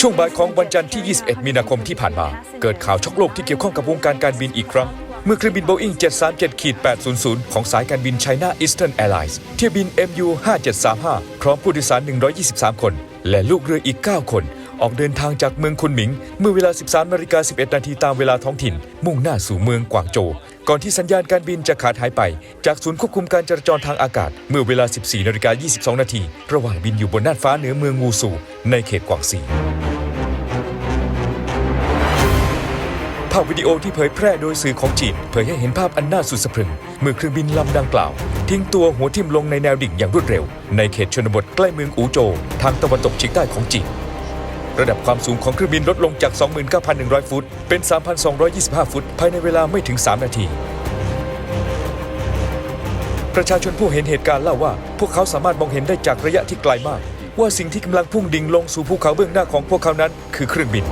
ช่วงบ่ายของวันจันทร์ที่ 21 มีนาคมที่ผ่านมา เกิดข่าวช็อกโลกที่เกี่ยวข้องกับวงการการบินอีกครั้ง เมื่อเครื่องบิน Boeing 737-800 ของสายการบิน China Eastern Airlines เที่ยวบิน MU 5735พร้อมผู้โดยสาร 123 คน และลูกเรืออีก 9 คน ออกเดินทางจากเมืองคุนหมิง เมื่อเวลา 13นาฬิกา11 นาทีตามเวลาท้องถิ่น มุ่งหน้าสู่เมืองกวางโจว ก่อนที่สัญญาณการบินจะขาดหายไป จากศูนย์ควบคุมการจราจรทางอากาศ เมื่อเวลา 14นาฬิกา22 นาที ระหว่างบินอยู่บนน่านฟ้าเหนือเมืองวูซูในเขตกวางซีภาพวิดีโอที่เผยแพร่โดยสื่อของจีน เผยให้เห็นภาพอันน่าสุดสะพรึง เมื่อเครื่องบินลำดังกล่าว ทิ้งตัวหัวทิ่มลงในแนวดิ่งอย่างรวดเร็ว ในเขตชนบทใกล้เมืองอูโจวทางตะวันตกเฉียงใต้ของจีน ระดับความสูงของเครื่องบินลดลงจาก 29,100 ฟุต เป็น 3,225 ฟุต ภายในเวลาไม่ถึง 3 นาที ประชาชนผู้เห็นเหตุการณ์เล่าว่า พวกเขาสามารถมองเห็นได้จากระยะที่ไกลมาก ว่าสิ่งที่กำลังพุ่งดิ่งลงสู่ภูเขาเบื้องหน้าของพวกเขานั้น คือเครื่องบิน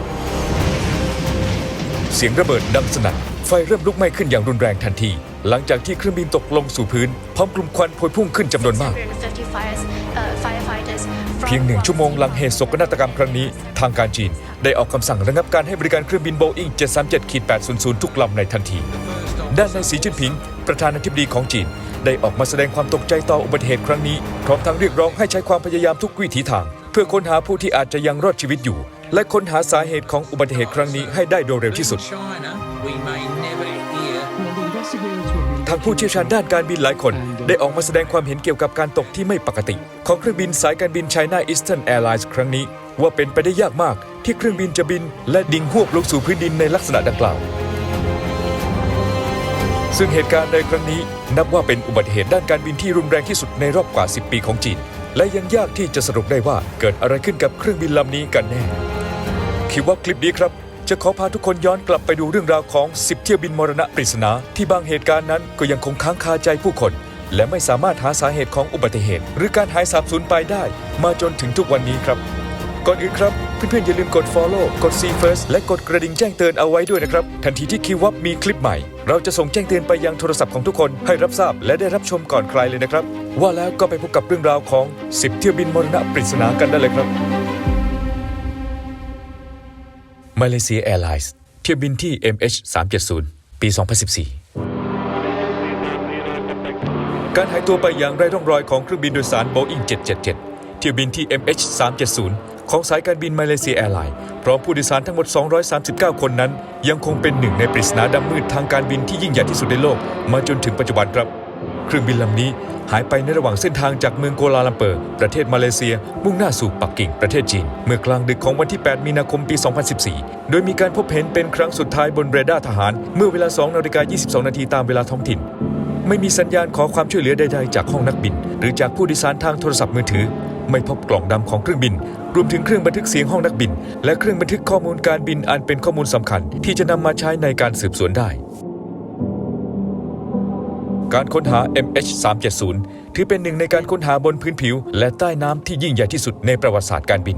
เสียงระเบิดดังสนั่นไฟเริ่มลุกไหม้ขึ้นอย่างรุนแรงทันที หลังจากที่เครื่องบินตกลงสู่พื้น พร้อมกลุ่มควันพวยพุ่งขึ้นจำนวนมาก พียงหนึ่งชั่วโมงหลังเหตุโศกนาฏกรรมครั้งนี้ ทางการจีนได้ออกคำสั่งระงับการให้บริการเครื่องบิน Boeing 737-800 ทุกลำในทันที ด้านนายสีจิ้นผิง ประธานาธิบดีของจีน ได้ออกมาแสดงความตกใจต่ออุบัติเหตุครั้งนี้ พร้อมทั้งเรียกร้องให้ใช้ความพยายามทุกวิถีทาง เพื่อค้นหาผู้ที่อาจจะยังรอดชีวิตอยู่ และค้นหาสาเหตุของอุบัติเหตุครั้งนี้ให้ได้โดยเร็วที่สุด ทางผู้เชี่ยวชาญด้านการบินหลายคน ได้ออกมาแสดงความเห็นเกี่ยวกับการตกที่ไม่ปกติ ของเครื่องบินสายการบิน China Eastern Airlines ครั้งนี้ ว่าเป็นไปได้ยากมากที่เครื่องบินจะบิน และดิ่งหวบลงสู่พื้นดินในลักษณะดังกล่าว ซึ่งเหตุการณ์ในครั้งนี้ นับว่าเป็นอุบัติเหตุด้านการบินที่รุนแรงที่สุดในรอบกว่า 10 ปีของจีน และยังยากที่จะสรุปได้ว่าเกิดอะไรขึ้นกับเครื่องบินลำนี้กันแน่คิดว่าคลิปนี้ครับ จะขอพาทุกคนย้อนกลับไปดูเรื่องราวของ10เที่ยวบินมรณะปริศนา ที่บางเหตุการณ์นั้นก็ยังคงค้างคาใจผู้คน และไม่สามารถหาสาเหตุของอุบัติเหตุ หรือการหายสาบสูญไปได้ มาจนถึงทุกวันนี้ครับ ก่อนอื่นครับเพื่อนๆอย่าลืมกด follow กด see first และกดกระดิ่งแจ้งเตือนเอาไว้ด้วยนะครับ ทันทีที่คิววับมีคลิปใหม่ เราจะส่งแจ้งเตือนไปยังโทรศัพท์ของทุกคนให้รับทราบและได้รับชมก่อนใครเลยนะครับ ว่าแล้วก็ไปพบกับเรื่องราวของ 10 เที่ยวบินมรณะปริศนากันได้เลยครับ มาเลเซียแอร์ไลน์เที่ยวบินที่ MH 370 ปี 2014 การหายตัวไปอย่างไร้ร่องรอยของเครื่องบินโดยสาร Boeing 777 เที่ยวบินที่ MH 370 ของสายการบินมาเลเซียแอร์ไลน์พร้อมผู้โดยสารทั้งหมด 239 คนนั้น ยังคงเป็นหนึ่งในปริศนาดำมืดทางการบินที่ยิ่งใหญ่ที่สุดในโลก มาจนถึงปัจจุบันครับ เครื่องบินลำนี้หายไปในระหว่างเส้นทางจากเมืองโกลาลัมเปอร์ ประเทศมาเลเซีย มุ่งหน้าสู่ปักกิ่งประเทศจีน เมื่อกลางดึกของวันที่ 8 มีนาคมปี 2014 โดยมีการพบเห็นเป็นครั้งสุดท้ายบนเรดาร์ทหาร เมื่อเวลา2นาฬิกา22 นาทีตามเวลาท้องถิ่น ไม่มีสัญญาณขอความช่วยเหลือใดๆจากห้องนักบิน หรือจากผู้โดยสารทางโทรศัพท์มือถือ ไม่พบกล่องดำของเครื่องบิน รวมถึงเครื่องบันทึกเสียงห้องนักบิน และเครื่องบันทึกข้อมูลการบินอันเป็นข้อมูลสำคัญ ที่จะนำมาใช้ในการสืบสวนได้ การค้นหา MH370 ถือเป็นหนึ่งในการค้นหาบนพื้นผิว และใต้น้ำที่ยิ่งใหญ่ที่สุดในประวัติศาสตร์การบิน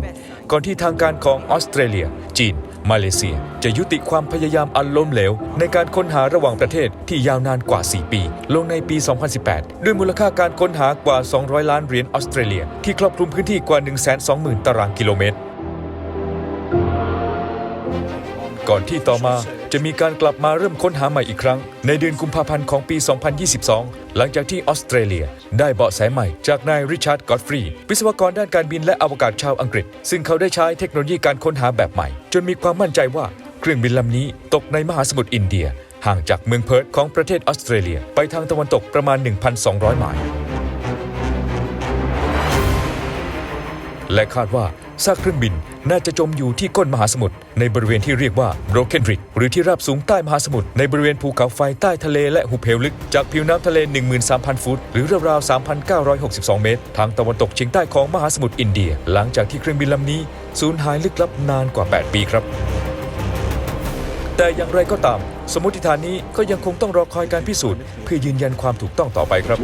ก่อนที่ทางการของออสเตรเลีย จีน มาเลเซีย จะยุติความพยายามอันล้มเหลว ในการค้นหาระหว่างประเทศที่ยาวนานกว่า 4 ปี ลงในปี 2018 ด้วยมูลค่าการค้นหากว่า 200 ล้านเหรียญออสเตรเลีย ที่ครอบคลุมพื้นที่กว่า 120,000 ตารางกิโลเมตร ก่อนที่ต่อมา จะมีการกลับมาเริ่มค้นหาใหม่อีกครั้ง ในเดือนกุมภาพันธ์ของปี 2022 หลังจากที่ออสเตรเลีย ได้เบาะแสใหม่จากนายริชาร์ดกอตฟรีย์วิศวกรด้านการบินและอวกาศชาวอังกฤษ ซึ่งเขาได้ใช้เทคโนโลยีการค้นหาแบบใหม่ จนมีความมั่นใจว่าเครื่องบินลำนี้ตกในมหาสมุทรอินเดีย ห่างจากเมืองเพิร์ธของประเทศออสเตรเลีย ไปทางตะวันตกประมาณ 1,200 ไมล์ และคาดว่าซากเครื่องบินน่าจะจมอยู่ที่ก้นมหาสมุทรในบริเวณที่เรียกว่า Broken Ridge หรือที่ราบสูงใต้มหาสมุทรในบริเวณภูเขาไฟใต้ทะเลและหุบเหวลึก จากผิวน้ำทะเล 13,000 ฟุต หรือราวๆ3,962 เมตร ทางตะวันตกเฉียงใต้ของมหาสมุทรอินเดีย หลังจากที่เครื่องบินลำนี้สูญหายลึกลับนานกว่า 8 ปีครับแต่อย่างไรก็ตาม สมมติฐานนี้ก็ยังคงต้องรอคอยการพิสูจน์ เพื่อยืนยันความถูกต้องต่อไปครับ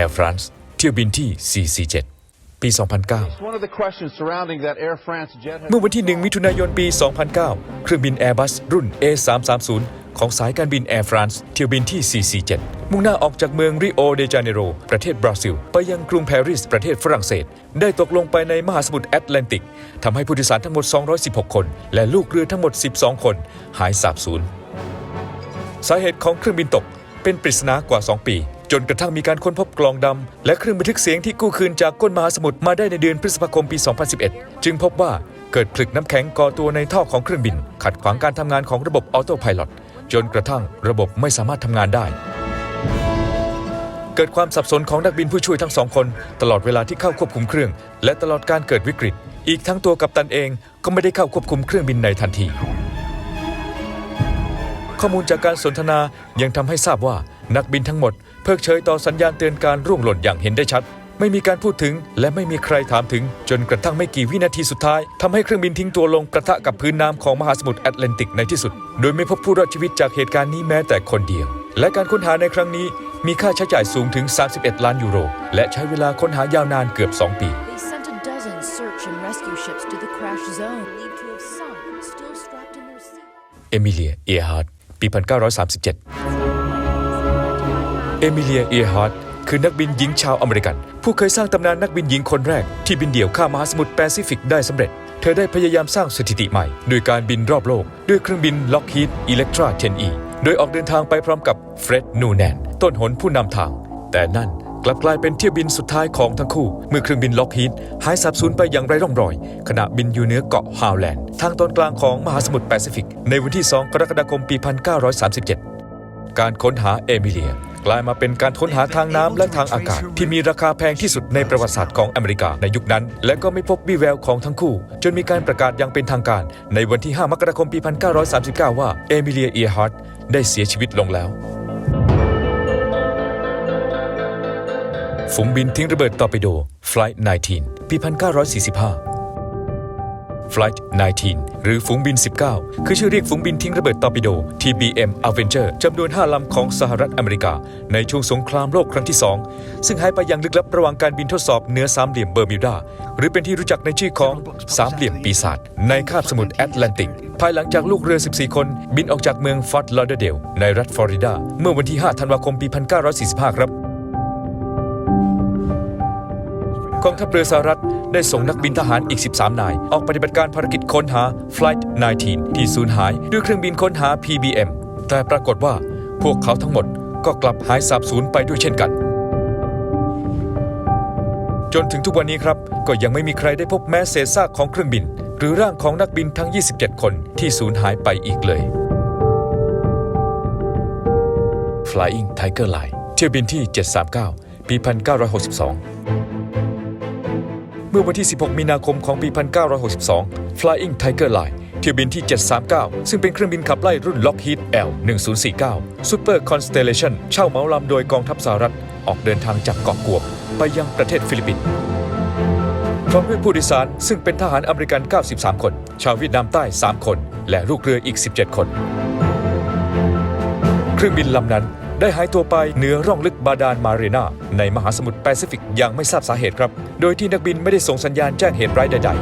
Air France เที่ยวบินที่ 447 ปี 2009 One of the questions surrounding that Air France jet เมื่อวันที่ 1 มิถุนายนปี 2009 เครื่องบิน Airbus รุ่น A330 ของสายการบินแอร์ฟรานซ์เที่ยวบินที่ 447 มุ่งหน้าออกจากเมืองริโอเดจาเนโร ประเทศบราซิล ไปยังกรุงปารีส ประเทศฝรั่งเศส ได้ตกลงไปในมหาสมุทรแอตแลนติก ทำให้ผู้โดยสารทั้งหมด 216 คน และลูกเรือทั้งหมด 12 คน หายสาบสูญ สาเหตุของเครื่องบินตกเป็นปริศนากว่า 2 ปี จนกระทั่งมีการค้นพบกลองดำ และเครื่องบันทึกเสียงที่กู้คืนจากก้นมหาสมุทรมาได้ในเดือนพฤษภาคมปี 2011 จึงพบว่าเกิดผลึกน้ำแข็งก่อตัวในท่อของเครื่องบิน ขัดขวางการทำงานของระบบออโต้ไพลอตจนกระทั่งระบบไม่สามารถทำงานได้ เกิดความสับสนของนักบินผู้ช่วยทั้งสองคน ตลอดเวลาที่เข้าควบคุมเครื่อง และตลอดการเกิดวิกฤต อีกทั้งตัวกัปตันเองก็ไม่ได้เข้าควบคุมเครื่องบินในทันที ข้อมูลจากการสนทนายังทำให้ทราบว่า นักบินทั้งหมดเพิกเฉยต่อสัญญาณเตือนการร่วงหล่นอย่างเห็นได้ชัด ไม่มีการพูดถึงและไม่มีใครถามถึง จนกระทั่งไม่กี่วินาทีสุดท้ายทำให้เครื่องบินทิ้งตัวลงประทะกับพื้นน้ำของมหาสมุทรแอตแลนติกในที่สุด โดยไม่พบผู้รอดชีวิตจากเหตุการณ์นี้แม้แต่คนเดียว และการค้นหาในครั้งนี้มีค่าใช้จ่ายสูงถึง 31 ล้านยูโร และใช้เวลาค้นหายาวนานเกือบ 2 ปี They sent a dozen search and rescue ships to the crash zone, believed to have sunk, still strapped in their seats. เอมิเลีย เอียฮาร์ดปี 1937 เอมิเลียเอียฮาร์ดคือนักบินหญิงชาวอเมริกัน ผู้เคยสร้างตำนานนักบินหญิงคนแรก ที่บินเดี่ยวข้ามมหาสมุทรแปซิฟิกได้สำเร็จ เธอได้พยายามสร้างสถิติใหม่ด้วยการบินรอบโลก ด้วยเครื่องบิน Lockheed Electra 10E โดยออกเดินทางไปพร้อมกับเฟร็ดนูแนนต้นหนผู้นำทาง แต่นั่นกลับกลายเป็นเที่ยวบินสุดท้ายของทั้งคู่ เมื่อเครื่องบินล็อกฮีดหายสับสูญไปอย่างไร้ร่องรอย ขณะบินอยู่เหนือเกาะฮาวแลนด์ ทางตอนกลางของมหาสมุทรแปซิฟิก ในวันที่ 2 กรกฎาคมปี 1937 การค้นหาเอมิเลีย กลายมาเป็นการค้นหาทางน้ำและทางอากาศ ที่มีราคาแพงที่สุดในประวัติศาสตร์ของอเมริกาในยุคนั้น และก็ไม่พบวี่แววของทั้งคู่ จนมีการประกาศอย่างเป็นทางการ ในวันที่ 5 มกราคมปี 1939 ว่าเอมิเลียเอียฮาร์ดได้เสียชีวิตลงแล้วฝูงบินทิ้งระเบิดตอร์ปิโด Flight 19 ปี 1945 Flight 19 หรือฝูงบิน 19 คือชื่อเรียกฝูงบินทิ้งระเบิดตอร์ปิโด TBM Avenger จำนวน 5 ลำของสหรัฐอเมริกา ในช่วงสงครามโลกครั้งที่ 2 ซึ่งหายไปอย่างลึกลับระหว่างการบินทดสอบเหนือสามเหลี่ยมเบอร์มิวดา หรือเป็นที่รู้จักในชื่อของสามเหลี่ยมปีศาจในคาบสมุทรแอตแลนติก ภายหลังจากลูกเรือ 14 คนบินออกจากเมืองฟอร์ตลอเดเดลในรัฐฟลอริดา เมื่อวันที่ 5 ธันวาคม ปี 1945 ครับ กองทัพเรือสหรัฐได้ส่งนักบินทหารอีก 13 นาย ออกปฏิบัติการภารกิจค้นหา Flight 19 ที่สูญหายด้วยเครื่องบินค้นหา PBM แต่ปรากฏว่าพวกเขาทั้งหมดก็กลับหายสาบสูญไปด้วยเช่นกัน จนถึงทุกวันนี้ครับ ก็ยังไม่มีใครได้พบแม้เศษซากของเครื่องบิน หรือร่างของนักบินทั้ง 27 คนที่สูญหายไปอีกเลย Flying Tiger Line เที่ยวบินที่ 739 ปี 1962 มื่อวันที่ 16 มีนาคมของปี 1962 Flying Tiger Line เที่ยวบินที่ 739 ซึ่งเป็นเครื่องบินขับไล่รุ่น Lockheed L1049 Super Constellation เช่าเหมาลำโดยกองทัพสหรัฐ ออกเดินทางจากเกาะกวมไปยังประเทศฟิลิปปินส์พร้อมด้วยผู้โดยสารซึ่งเป็นทหารอเมริกัน 93 คน ชาวเวียดนามใต้ 3 คน และลูกเรืออีก 17 คน เครื่องบินลำนั้น ได้หายตัวไปเหนือร่องลึกบาดาลมาเรนาในมหาสมุทรแปซิฟิกอย่างไม่ทราบสาเหตุครับ โดยที่นักบินไม่ได้ส่งสัญญาณแจ้งเหตุร้ายใด ๆ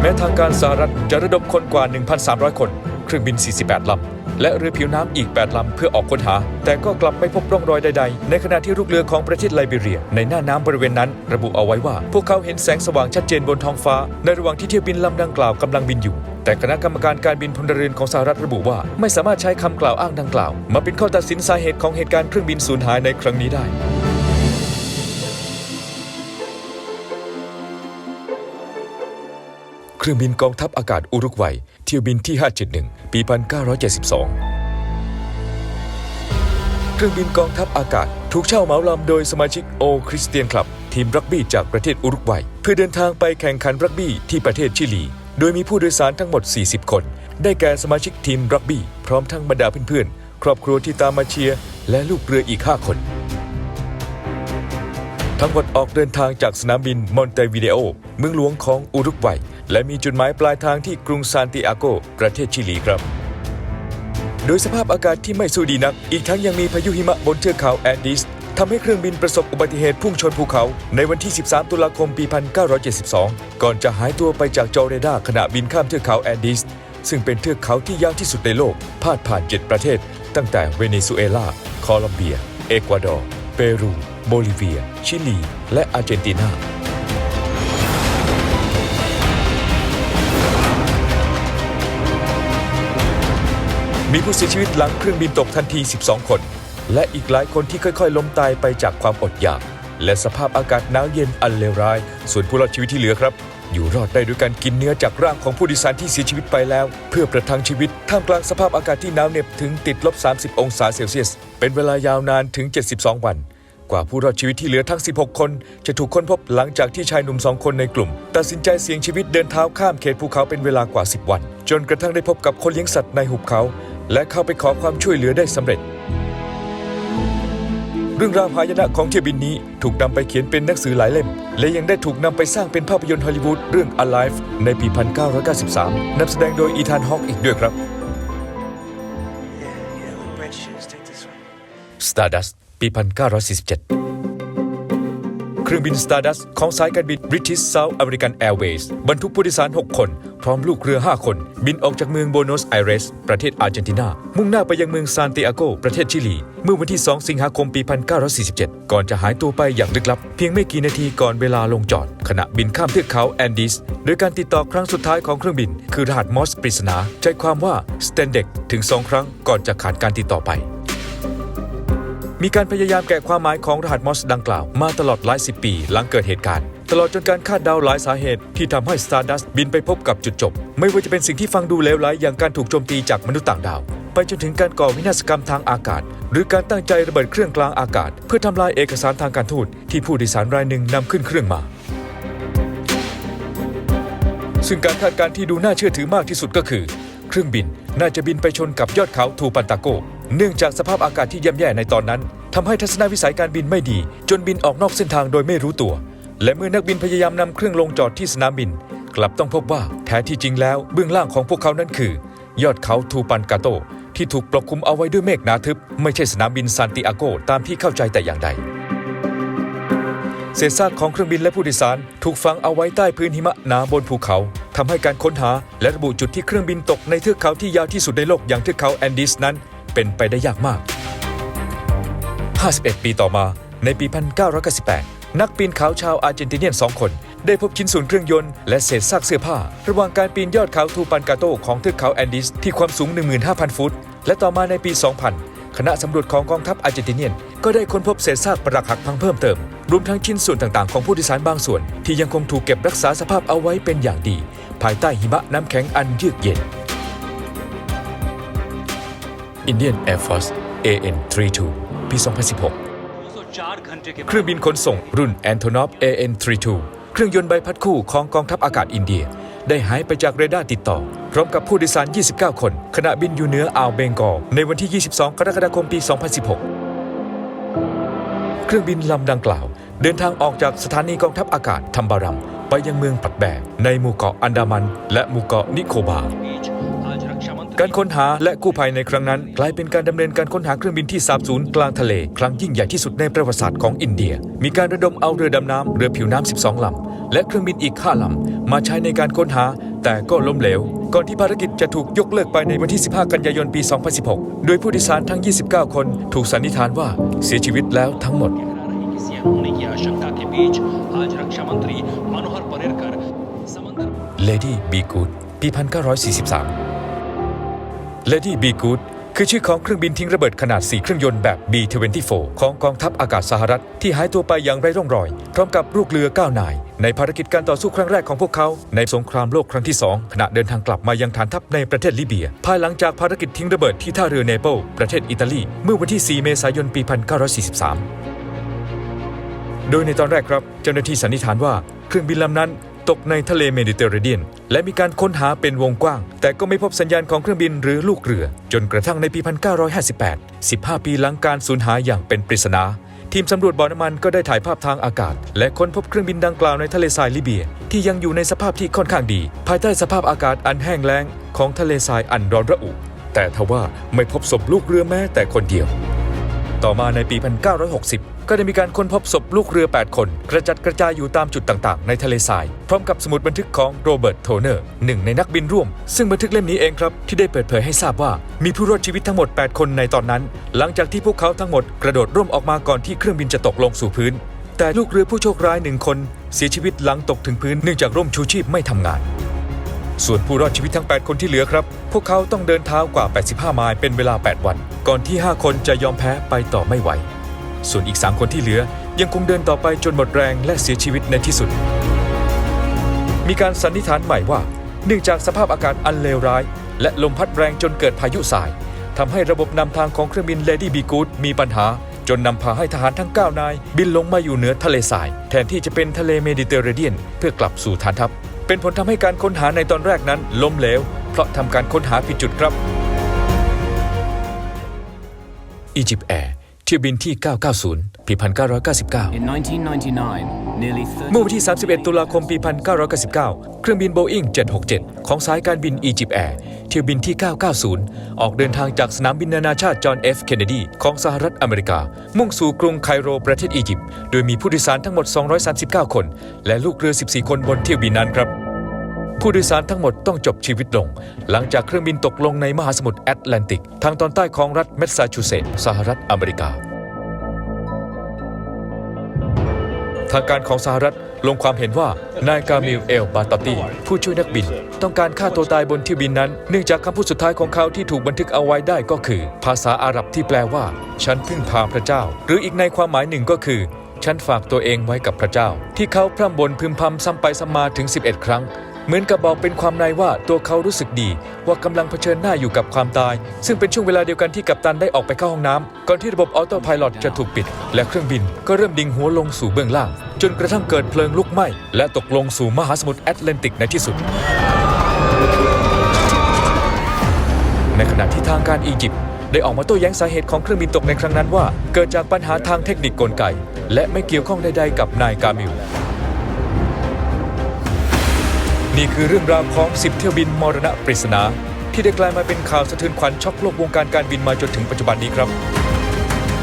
แม้ทางการสหรัฐจะระดมคนกว่า 1,300 คน เครื่องบิน 48 ลำ และเรือผิวน้ำอีก 8 ลำ เพื่อออกค้นหา แต่ก็กลับไม่พบร่องรอยใดๆ ในขณะที่ลูกเรือของประเทศไลบีเรีย ในหน้าน้ำบริเวณนั้น ระบุเอาไว้ว่า พวกเขาเห็นแสงสว่างชัดเจนบนท้องฟ้า ในระหว่างที่เที่ยวบินลำดังกล่าวกำลังบินอยู่ แต่คณะกรรมการการบินพลเรือนของสหรัฐระบุว่า ไม่สามารถใช้คำกล่าวอ้างดังกล่าว มาเป็นข้อตัดสินสาเหตุของเหตุการณ์เครื่องบินสูญหายในครั้งนี้ได้ เครื่องบินกองทัพอากาศอุรุกวัย เที่ยวบินที่ 571 ปี 1972 เครื่องบินกองทัพอากาศถูกเช่าเหมาลำโดยสมาชิกโอคริสเตียนคลับ ทีมรักบี้จากประเทศอุรุกวัย เพื่อเดินทางไปแข่งขันรักบี้ที่ประเทศชิลี โดยมีผู้โดยสารทั้งหมด 40 คน ได้แก่สมาชิกทีมรักบี้พร้อมทั้งบรรดาเพื่อนๆ ครอบครัวที่ตามมาเชียร์และลูกเรืออีก 5 คนทั้งหมดออกเดินทางจากสนามบินมอนเตวิเดโอ เมืองหลวงของอุรุกวัย และมีจุดหมายปลายทางที่กรุงซานติอาโก ประเทศชิลีครับ โดยสภาพอากาศที่ไม่สู้ดีนัก อีกทั้งยังมีพายุหิมะบนเทือกเขาแอนดีสทำให้เครื่องบินประสบอุบัติเหตุพุ่งชนภูเขา ในวันที่ 13 ตุลาคม ปี 1972 ก่อนจะหายตัวไปจากจอเรดาร์ขณะบินข้ามเทือกเขาแอนดีสซึ่งเป็นเทือกเขาที่ยาวที่สุดในโลก พาดผ่าน 7 ประเทศ ตั้งแต่เวเนซุเอลา โคลอมเบีย เอกวาดอร์ เปรู โบลิเวีย ชิลี และอาร์เจนตินา มีผู้เสียชีวิตหลังเครื่องบินตกทันที 12 คน และอีกหลายคนที่ค่อยๆ ล้มตายไปจากความอดอยาก และสภาพอากาศหนาวเย็นอันเลวร้าย ส่วนผู้รอดชีวิตที่เหลือครับ อยู่รอดได้ด้วยการกินเนื้อจากร่างของผู้โดยสารที่เสียชีวิตไปแล้ว เพื่อประทังชีวิตท่ามกลางสภาพอากาศที่หนาวเหน็บถึงติดลบ 30 องศาเซลเซียส เป็นเวลายาวนานถึง 72 วัน กว่าผู้รอดชีวิตที่เหลือทั้ง 16 คน จะถูกค้นพบหลังจากที่ชายหนุ่มสองคนในกลุ่ม ตัดสินใจเสี่ยงชีวิตเดินเท้าข้ามเขตภูเขาเป็นเวลากว่า 10 วัน จนกระทั่งได้พบกับคนเลี้ยงสัตว์ในหุบเขา และเข้าไปขอความช่วยเหลือได้สำเร็จ เรื่องราวหายนะของเที่ยวบินนี้ถูกนำไปเขียนเป็นหนังสือหลายเล่ม และยังได้ถูกนำไปสร้างเป็นภาพยนตร์ฮอลลีวูดเรื่อง Alive ในปี 1993นำแสดงโดยอีธานฮอกอีกด้วยครับ Stardust ปี 1947 เครื่องบิน Stardust ของสายการบิน British South American Airways บรรทุกผู้โดยสาร 6 คน พร้อมลูกเรือ 5 คน บินออกจากเมืองโบโนสไอเรส ประเทศอาร์เจนตินา มุ่งหน้าไปยังเมืองซานติอาโก ประเทศชิลี เมื่อวันที่ 2 สิงหาคมปี 1947 ก่อนจะหายตัวไปอย่างลึกลับ เพียงไม่กี่นาทีก่อนเวลาลงจอด ขณะบินข้ามเทือกเขาแอนดีสโดยการติดต่อครั้งสุดท้ายของเครื่องบิน คือรหัสมอสปริศนาใจความว่าสเตนเด็กถึง 2 ครั้งก่อนจะขาดการติดต่อไป มีการพยายามแกะความหมายของรหัสมอสดังกล่าว มาตลอดหลายสิบปี หลังเกิดเหตุการณ์ ตลอดจนการคาดเดาหลายสาเหตุที่ทำให้ Stardust บินไปพบกับจุดจบ ไม่ว่าจะเป็นสิ่งที่ฟังดูเลวร้ายอย่างการถูกโจมตีจากมนุษย์ต่างดาว ไปจนถึงการก่อวินาศกรรมทางอากาศ หรือการตั้งใจระเบิดเครื่องกลางอากาศ เพื่อทำลายเอกสารทางการทูตที่ผู้โดยสารรายหนึ่งนำขึ้นเครื่องมา ซึ่งการคาดการณ์ที่ดูน่าเชื่อถือมากที่สุดก็คือ เครื่องบินน่าจะบินไปชนกับยอดเขาทูปันตาโก เนื่องจากสภาพอากาศที่ย่ำแย่ในตอนนั้นทำให้ทัศนวิสัยการบินไม่ดี จนบินออกนอกเส้นทางโดยไม่รู้ตัว และเมื่อนักบินพยายามนำเครื่องลงจอดที่สนามบิน กลับต้องพบว่าแท้ที่จริงแล้วเบื้องล่างของพวกเขานั้นคือ ยอดเขาทูปันกาโต ที่ถูกปกคลุมเอาไว้ด้วยเมฆหนาทึบ ไม่ใช่สนามบินซานติอาโกตามที่เข้าใจแต่อย่างใดเศษซากของเครื่องบินและผู้โดยสารถูกฝังเอาไว้ใต้พื้นหิมะหนาบนภูเขาทำให้การค้นหาและระบุจุดที่เครื่องบินตกในเทือกเขาที่ยาวที่สุดในโลกอย่างเทือกเขาแอนดีสนั้น เป็นไปได้ยากมาก 51 ปีต่อมาในปี 1998 นักปีนเขาชาวอาร์เจนติเนียนสองคน ได้พบชิ้นส่วนเครื่องยนต์และเศษซากเสื้อผ้า ระหว่างการปีนยอดเขาทูปันกาโตของเทือกเขาแอนดีสที่ความสูง 15,000 ฟุต และต่อมาในปี 2000 คณะสำรวจของกองทัพอาร์เจนติเนียน ก็ได้ค้นพบเศษซากปรักหักพังเพิ่มเติม รวมทั้งชิ้นส่วนต่างๆของผู้โดยสารบางส่วน ที่ยังคงถูกเก็บรักษาสภาพเอาไว้เป็นอย่างดี ภายใต้หิมะน้ำแข็งอันเยือกเย็น Indian Air Force AN-32 ปี 2016 เครื่องบินขนส่งรุ่น Antonov AN-32 เครื่องยนต์ใบพัดคู่ของกองทัพอากาศอินเดีย ได้หายไปจากเรดาร์ติดต่อ พร้อมกับผู้โดยสาร 29 คนขณะบินอยู่เหนืออ่าวเบงกอลในวันที่ 22 กรกฎาคมปี 2016 เครื่องบินลำดังกล่าว เดินทางออกจากสถานีกองทัพอากาศทัมบารัมไปยังเมืองปัตแบกในหมู่เกาะอันดามัน และหมู่เกาะนิโคบา การค้นหาและกู้ภัยในครั้งนั้น กลายเป็นการดำเนินการค้นหาเครื่องบินที่สาบสูญกลางทะเล ครั้งยิ่งใหญ่ที่สุดในประวัติศาสตร์ของอินเดีย มีการระดมเอาเรือดำน้ำเรือผิวน้ำ12ลำและเครื่องบินอีก5ลำมาใช้ในการค้นหา แต่ก็ล้มเหลว ก่อนที่ภารกิจจะถูกยกเลิกไปในวันที่ 15 กันยายนปี 2016 โดยผู้โดยสารทั้ง 29 คนถูกสันนิษฐานว่าเสียชีวิตแล้วทั้งหมดเลดี้บีกูดปี1943 Lady B Good คือชื่อของเครื่องบินทิ้งระเบิดขนาด 4 เครื่องยนต์แบบ B-24 ของกองทัพอากาศสหรัฐ ที่หายตัวไปอย่างไร้ร่องรอย พร้อมกับลูกเรือ 9 นาย ในภารกิจการต่อสู้ครั้งแรกของพวกเขา ในสงครามโลกครั้งที่ 2 ขณะเดินทางกลับมายังฐานทัพในประเทศลิเบีย ภายหลังจากภารกิจทิ้งระเบิดที่ท่าเรือเนเปิลประเทศอิตาลี เมื่อวันที่ 4 เมษายนปี 1943 โดยในตอนแรกครับ เจ้าหน้าที่สันนิษฐานว่าเครื่องบินลำนั้น ตกในทะเลเมดิเตอร์เรเนียน และมีการค้นหาเป็นวงกว้าง แต่ก็ไม่พบสัญญาณของเครื่องบินหรือลูกเรือ จนกระทั่งในปี 1958 15 ปีหลังการสูญหายอย่างเป็นปริศนา ทีมสำรวจบ่อน้ำมันก็ได้ถ่ายภาพทางอากาศ และค้นพบเครื่องบินดังกล่าวในทะเลทรายลิเบีย ที่ยังอยู่ในสภาพที่ค่อนข้างดี ภายใต้สภาพอากาศอันแห้งแล้งของทะเลทรายอันร้อนระอุ แต่ทว่าไม่พบศพลูกเรือแม้แต่คนเดียว ต่อมาในปี 1960 ก็ได้มีการค้นพบศพลูกเรือ 8 คน กระจัดกระจายอยู่ตามจุดต่างๆ ในทะเลทราย พร้อมกับสมุดบันทึกของโรเบิร์ต โทเนอร์หนึ่งในนักบินร่วม ซึ่งบันทึกเล่มนี้เองครับ ที่ได้เปิดเผยให้ทราบว่า มีผู้รอดชีวิตทั้งหมด 8 คนในตอนนั้น หลังจากที่พวกเขาทั้งหมดกระโดดร่มออกมาก่อนที่เครื่องบินจะตกลงสู่พื้น แต่ลูกเรือผู้โชคร้ายหนึ่งคน เสียชีวิตหลังตกถึงพื้นเนื่องจากร่มชูชีพไม่ทำงาน ส่วนผู้รอดชีวิตทั้ง 8 คนที่เหลือครับ พวกเขาต้องเดินเท้ากว่า 85 ไมล์เป็นเวลา 8 วัน ก่อนที่ 5 คนจะยอมแพ้ไปต่อไม่ไหว ส่วนอีก 3 คนที่เหลือยังคงเดินต่อไปจนหมดแรงและเสียชีวิตในที่สุด มีการสันนิษฐานใหม่ว่า เนื่องจากสภาพอากาศอันเลวร้าย และลมพัดแรงจนเกิดพายุทรายทำให้ระบบนำทางของเครื่องบิน Lady b e g o o d มีปัญหาจนนำพาให้ทหารทั้ง 9 นาย บินลงมาอยู่เหนือทะเลทราย แทนที่จะเป็นทะเลเมดิเตอร์เรเนียน เพื่อกลับสู่ฐานทัพ เป็นผลทำให้การค้นหาในตอนแรกนั้นล้มเหลว เพราะทำการค้นหาผิดจุดครับอียิปต์แอร์เที่ยวบินที่ 990 ปี 1999 In 1999, nearly 30เมื่อวันที่ 31 ตุลาคม ปี 1999 เครื่องบิน Boeing 767 ของสายการบินอียิปต์แอร์เที่ยวบินที่ 990 ออกเดินทางจากสนามบินนานาชาติจอห์น F. เคนเนดีของสหรัฐอเมริกา มุ่งสู่กรุงไคโรประเทศอียิปต์ โดยมีผู้โดยสารทั้งหมด 239 คน และลูกเรือ 14 คนบนเที่ยวบินนั้นครับผู้โดยสารทั้งหมดต้องจบชีวิตลง หลังจากเครื่องบินตกลงในมหาสมุทรแอตแลนติก ทางตอนใต้ของรัฐแมสซาชูเซตส์สหรัฐอเมริกา ทางการของสหรัฐลงความเห็นว่านายกามิลเอลบาตอตีผู้ช่วยนักบิน ต้องการฆ่าตัวตายบนเที่ยวบินนั้น เนื่องจากคำพูดสุดท้ายของเขาที่ถูกบันทึกเอาไว้ได้ก็คือ ภาษาอาหรับที่แปลว่า ฉันพึ่งพาพระเจ้า หรืออีกในความหมายหนึ่งก็คือ ฉันฝากตัวเองไว้กับพระเจ้า ที่เขาพร่ำบ่นพึมพำซ้ำไปซ้ำมาถึง 11 ครั้ง เหมือนกับบอกเป็นความในว่าตัวเขารู้สึกดี ว่ากำลังเผชิญหน้าอยู่กับความตาย ซึ่งเป็นช่วงเวลาเดียวกันที่กัปตันได้ออกไปเข้าห้องน้ำก่อนที่ระบบออโต้พายロจะถูกปิด และเครื่องบินก็เริ่มดิ่งหัวลงสู่เบื้องล่าง จนกระทั่งเกิดเพลิงลุกไหม้และตกลงสู่มหาสมุทรแอตแลนติกในที่สุด ในขณะที่ทางการอียิปต์ได้ออกมาโต้แย้งสาเหตุของเครื่องบินตกในครั้งนั้นว่า เกิดจากปัญหาทางเทคนิคกลไก และไม่เกี่ยวข้องใดๆกับนายกามิล นี่คือเรื่องราวของ10เที่ยวบินมรณะปริศนาที่ได้กลายมาเป็นข่าวสะเทือนขวัญช็อกโลกวงการการบินมาจนถึงปัจจุบันนี้ครับ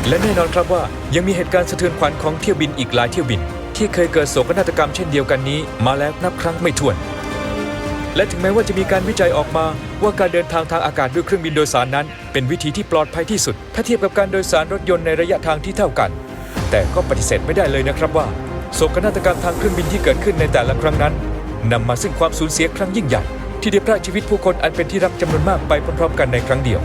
และแน่นอนครับว่ายังมีเหตุการณ์สะเทือนขวัญของเที่ยวบินอีกหลายเที่ยวบิน ที่เคยเกิดโศกนาฏกรรมเช่นเดียวกันนี้ มาแล้วนับครั้งไม่ถ้วน และถึงแม้ว่าจะมีการวิจัยออกมาว่าการเดินทางทางอากาศด้วยเครื่องบินโดยสารนั้น เป็นวิธีที่ปลอดภัยที่สุด ถ้าเทียบกับการโดยสารรถยนต์ในระยะทางที่เท่ากัน แต่ก็ปฏิเสธไม่ได้เลยนะครับว่าโศกนาฏกรรมทางเครื่องบินที่เกิดขึ้นในแต่ละครั้งนั้น นำมาซึ่งความสูญเสียครั้งยิ่งใหญ่ ที่ได้พรากชีวิตผู้คนอันเป็นที่รักจำนวนมากไปพร้อมๆกันในครั้งเดียว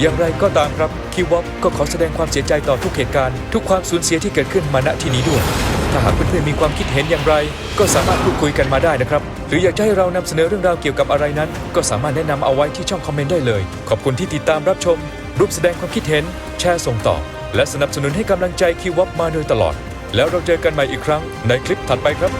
อย่างไรก็ตามครับคิววอปก็ขอแสดงความเสียใจต่อทุกเหตุการณ์ ทุกความสูญเสียที่เกิดขึ้นมาณที่นี้ด้วย ถ้าหากเพื่อนๆมีความคิดเห็นอย่างไร ก็สามารถพูดคุยกันมาได้นะครับ หรืออยากจะให้เรานำเสนอเรื่องราวเกี่ยวกับอะไรนั้น ก็สามารถแนะนำเอาไว้ที่ช่องคอมเมนต์ได้เลย ขอบคุณที่ติดตามรับชมร่วมแสดงความคิดเห็น แชร์ส่งต่อ และสนับสนุนให้กำลังใจคิววอปมาโดยตลอด แล้วเราเจอกันใหม่อีกครั้งในคลิปถัดไปครับ